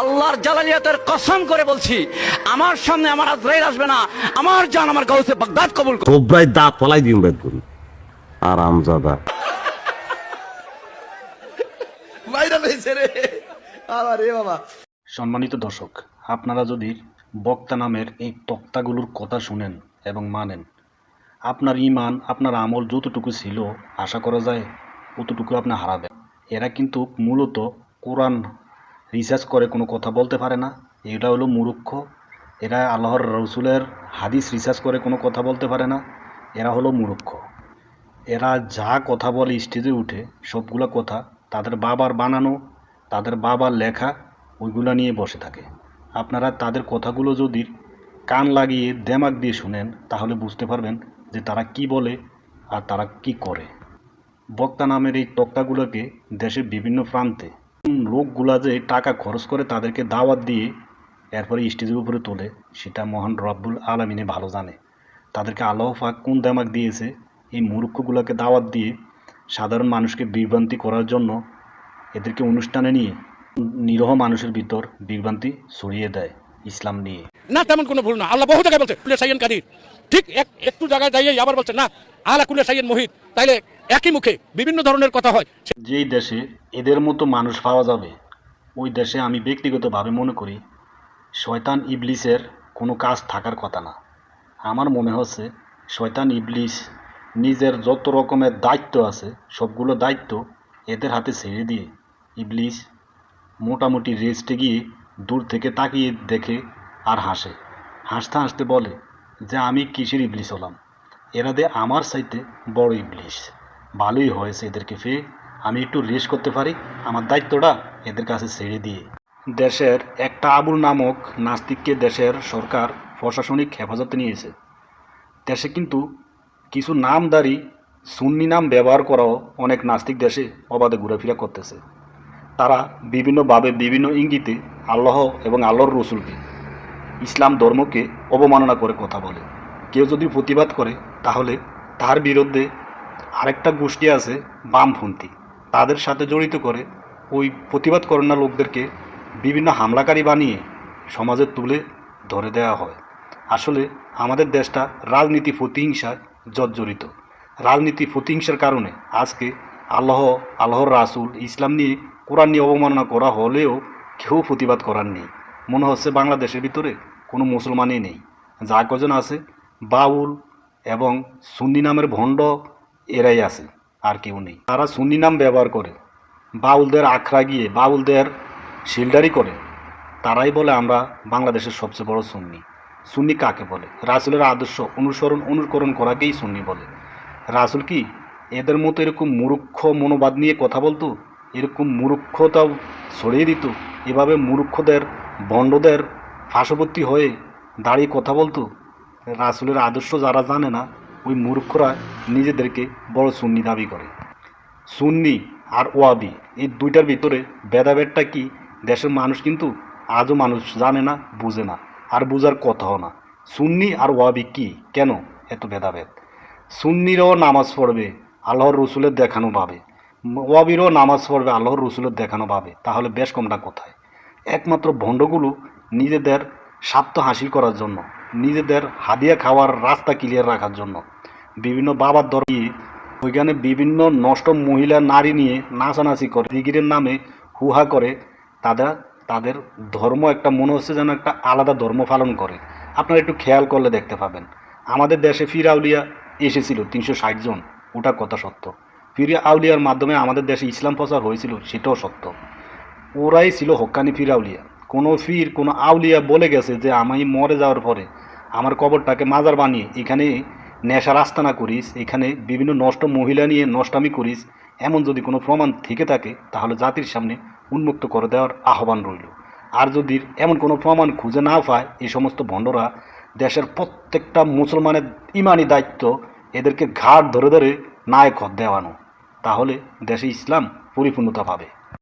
আল্লাহর জালালিয়াতের কসম করে বলছি আমার সামনে আমার আজরাইল আসবে না আমার জান আমার গাউসে বাগদাদ কবুল করবে। তোবরাই দাঁত ফলাই দিন বেদ করুন আরামজাদা। ভাইরাল হয়েছে রে। আবার রে বাবা। সম্মানিত দর্শক আপনারা যদি বক্তা নামের এই তক্তাগুলোর কথা শুনেন এবং মানেন আপনার ইমান আপনার আমল যতটুকু ছিল আশা করা যায় ততটুকু আপনি হারাবেন এরা কিন্তু মূলত কোরআন রিসার্চ করে কোনো কথা বলতে পারে না। এটা হলো মুরুক্ষ এরা আল্লাহর রসুলের হাদিস রিসার্চ করে কোনো কথা বলতে পারে না। এরা হলো মুরুক্ষ এরা যা কথা বলে স্টেজে উঠে, সবগুলো কথা তাদের বাবার বানানো, তাদের বাবার লেখা, ওইগুলো নিয়ে বসে থাকে। আপনারা তাদের কথাগুলো যদি কান লাগিয়ে দেমাগ দিয়ে শুনেন, তাহলে বুঝতে পারবেন যে তারা কি বলে আর তারা কি করে। বক্তা নামের এই তক্তাগুলোকে দেশের বিভিন্ন প্রান্তে লোকগুলা যে টাকা খরচ করে তাদেরকে দাওয়াত দিয়ে এরপরে স্টেজের উপরে তোলে, সেটা মহান রব্বুল আলমিনে ভালো জানে। তাদেরকে আল্লাহ ফাঁক কোন দামাক দিয়েছে? এই মূর্খগুলোকে দাওয়াত দিয়ে সাধারণ মানুষকে বিভ্রান্তি করার জন্য এদেরকে অনুষ্ঠানে নিয়ে নিরহ মানুষের ভিতর বিভ্রান্তি ছড়িয়ে দেয়। ইসলাম নিয়ে। না তেমন কোনো ভুল না। আল্লাহ বহু জায়গায় বলছে কুলে সাইয়েন কাদির। ঠিক এক একটু জায়গায় যাইয়ে আবার বলছে না আলা কুলে সাইয়েন মোহিত। তাইলে একই মুখে বিভিন্ন ধরনের কথা হয়। যেই দেশে এদের মতো মানুষ পাওয়া যাবে ওই দেশে আমি ব্যক্তিগতভাবে মনে করি শয়তান ইবলিসের কোনো কাজ থাকার কথা না। আমার মনে হচ্ছে শয়তান ইবলিস নিজের যত রকমের দায়িত্ব আছে সবগুলো দায়িত্ব এদের হাতে ছেড়ে দিয়ে ইবলিস মোটামুটি রেস্টে গিয়ে দূর থেকে তাকিয়ে দেখে আর হাসে। হাসতে হাসতে বলে যে, আমি কিসের ইবলিস হলাম? এরা দে আমার সাইতে বড় ইবলিস। ভালোই হয়েছে এদেরকে পেয়ে আমি একটু রেস্ট করতে পারি? আমার দায়িত্বটা এদের কাছে ছেড়ে দিয়ে। দেশের একটা আবুল নামক নাস্তিককে দেশের সরকার প্রশাসনিক হেফাজতে নিয়েছে। দেশে কিন্তু কিছু নামদারি সুন্নি নাম ব্যবহার করাও অনেক নাস্তিক দেশে অবাধে ঘোরাফেরা করতেছে। তারা বিভিন্নভাবে বিভিন্ন ইঙ্গিতে আল্লাহ এবং আল্লাহর রসুলকে ইসলাম ধর্মকে অবমাননা করে কথা বলে। কেউ যদি প্রতিবাদ করে, তাহলে তার বিরুদ্ধে আরেকটা গোষ্ঠী আছে বামপন্থী। তাদের সাথে জড়িত করে ওই প্রতিবাদ করে না লোকদেরকে বিভিন্ন হামলাকারী বানিয়ে সমাজে তুলে ধরে দেওয়া হয়। আসলে আমাদের দেশটা রাজনীতি প্রতিহিংসায় জর্জরিত। রাজনীতি প্রতিহিংসার কারণে আজকে আল্লাহ, আল্লাহর রাসুল ইসলাম নিয়ে কোরআন নিয়ে অবমাননা করা হলেও কেউ প্রতিবাদ করার নেই। মনে হচ্ছে বাংলাদেশের ভিতরে কোনো মুসলমানই নেই। যা কজন আছে? বাউল এবং সুন্নি নামের ভণ্ড এরাই আছে, আর কেউ নেই। তারা সুন্নি নাম ব্যবহার করে, বাউলদের আখড়া গিয়ে বাউলদের শিলডারি করে, তারাই বলে আমরা বাংলাদেশের সবচেয়ে বড় সুন্নি। সুন্নি কাকে বলে? রাসুলের আদর্শ অনুসরণ, অনুকরণ করাকেই সুন্নি বলে। রাসুল কি এদের মতো এরকম মূর্খ মনোবাদ নিয়ে কথা বলতো? এরকম মূর্খতা ছড়িয়ে দিত? এভাবে মূর্খদের বন্ডদের পার্শ্ববর্তী হয়ে দাঁড়িয়ে কথা বলতো? রাসুলের আদর্শ যারা জানে না, ওই মূর্খরা নিজেদেরকে বড় সুন্নি দাবি করে। সুন্নি আর ওয়াবি এই দুইটার ভিতরে ভেদাভেদটা কি? দেশের মানুষ কিন্তু আজও মানুষ জানে না, বুঝে না, আর বুঝার কথাও না। সুন্নি আর ওয়াবি কি? কেন এত ভেদাভেদ? সুন্নিরাও নামাজ পড়বে, আল্লাহর রসুলের দেখানো ভাবে। ওয়াবিরও নামাজ পড়বে আল্লাহর রসুলের দেখানো ভাবে, তাহলে বেশ কমটা কোথায়? একমাত্র ভণ্ডগুলো নিজেদের স্বার্থ হাসিল করার জন্য, নিজেদের হাদিয়া খাওয়ার রাস্তা ক্লিয়ার রাখার জন্য। বিভিন্ন বাবার দর ওইখানে বিভিন্ন নষ্ট মহিলা, নারী নিয়ে নাচানাচি করে দিগিরের নামে হুহা করে তারা তাদের ধর্ম একটা মনে হচ্ছে যেন একটা আলাদা ধর্ম পালন করে। আপনারা একটু খেয়াল করলে দেখতে পাবেন। আমাদের দেশে ফিরাউলিয়া এসেছিল তিনশো ষাট জন, ওটা কথা সত্য। ফির আউলিয়ার মাধ্যমে আমাদের দেশে ইসলাম প্রচার হয়েছিল, সেটাও সত্য। ওরাই ছিল হক্কানি ফির আউলিয়া। কোনো ফির, কোনো আউলিয়া বলে গেছে যে, আমি মরে যাওয়ার পরে আমার কবরটাকে মাজার বানিয়ে এখানে নেশার আস্তানা করিস, এখানে বিভিন্ন নষ্ট মহিলা নিয়ে নষ্টামি করিস, এমন যদি কোনো প্রমাণ থেকে থাকে, তাহলে জাতির সামনে উন্মুক্ত করে দেওয়ার আহ্বান রইল। আর যদি এমন কোনো প্রমাণ খুঁজে না পায় এই সমস্ত ভণ্ডরা দেশের প্রত্যেকটা মুসলমানের ইমানি দায়িত্ব এদেরকে ঘাট ধরে ধরে নায়ক দেওয়ানো তাহলে দেশে ইসলাম পরিপূর্ণতা পাবে।